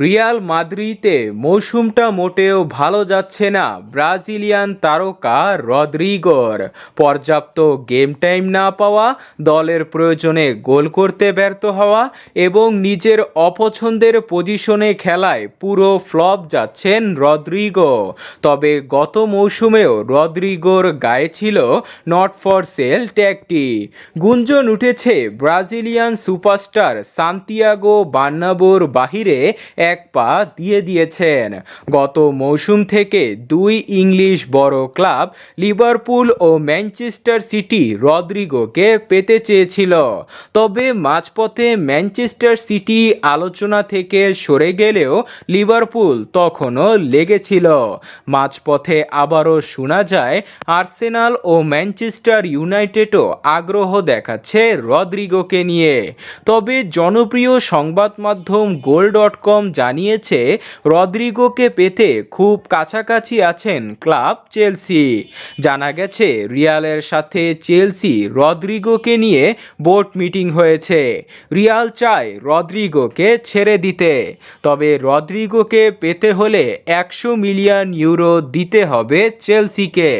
Real মাদ্রিদে মৌসুমটা মোটেও ভালো যাচ্ছে না। ব্রাজিলিয়ান তারকা রদ্রিগোর। পর্যাপ্ত গেম টাইম না পাওয়া, দলের প্রয়োজনে গোল করতে ব্যর্থ হওয়া এবং নিজের অপছন্দের পজিশনে খেলায় পুরো ফ্লপ যাচ্ছেন রদ্রিগো। তবে গত মৌসুমেও রদ্রিগোর গায়ে ছিল নট ফর সেল ট্যাগটি। গুঞ্জন উঠেছে ব্রাজিলিয়ান সুপারস্টার সান্তিয়াগো বার্নাবোর বাহিরে এক পা দিয়ে দিয়েছেন। গত মৌসুম থেকে দুই ইংলিশ বড় ক্লাব লিভারপুল ও ম্যানচেস্টার সিটি রদ্রিগোকে পেতে চেয়েছিল। তবে মাঝপথে ম্যানচেস্টার সিটি আলোচনা থেকে সরে গেলেও লিভারপুল তখনও লেগেছিল। মাঝপথে আবারও শোনা যায়, আর্সেনাল ও ম্যানচেস্টার ইউনাইটেডও আগ্রহ দেখাচ্ছে রদ্রিগোকে নিয়ে। তবে জনপ্রিয় সংবাদ মাধ্যম গোল ডট কম জানিয়েছে, রদ্রিগোকে পেতে খুব কাছাকাছি আছেন ক্লাব চেলসি। জানা গেছে, রিয়ালের সাথে চেলসি রদ্রিগোকে নিয়ে বোর্ড মিটিং হয়েছে। রিয়াল চায় রদ্রিগোকে ছেড়ে দিতে। তবে রদ্রিগোকে পেতে হলে একশো মিলিয়ন ইউরো দিতে হবে চেলসিকে।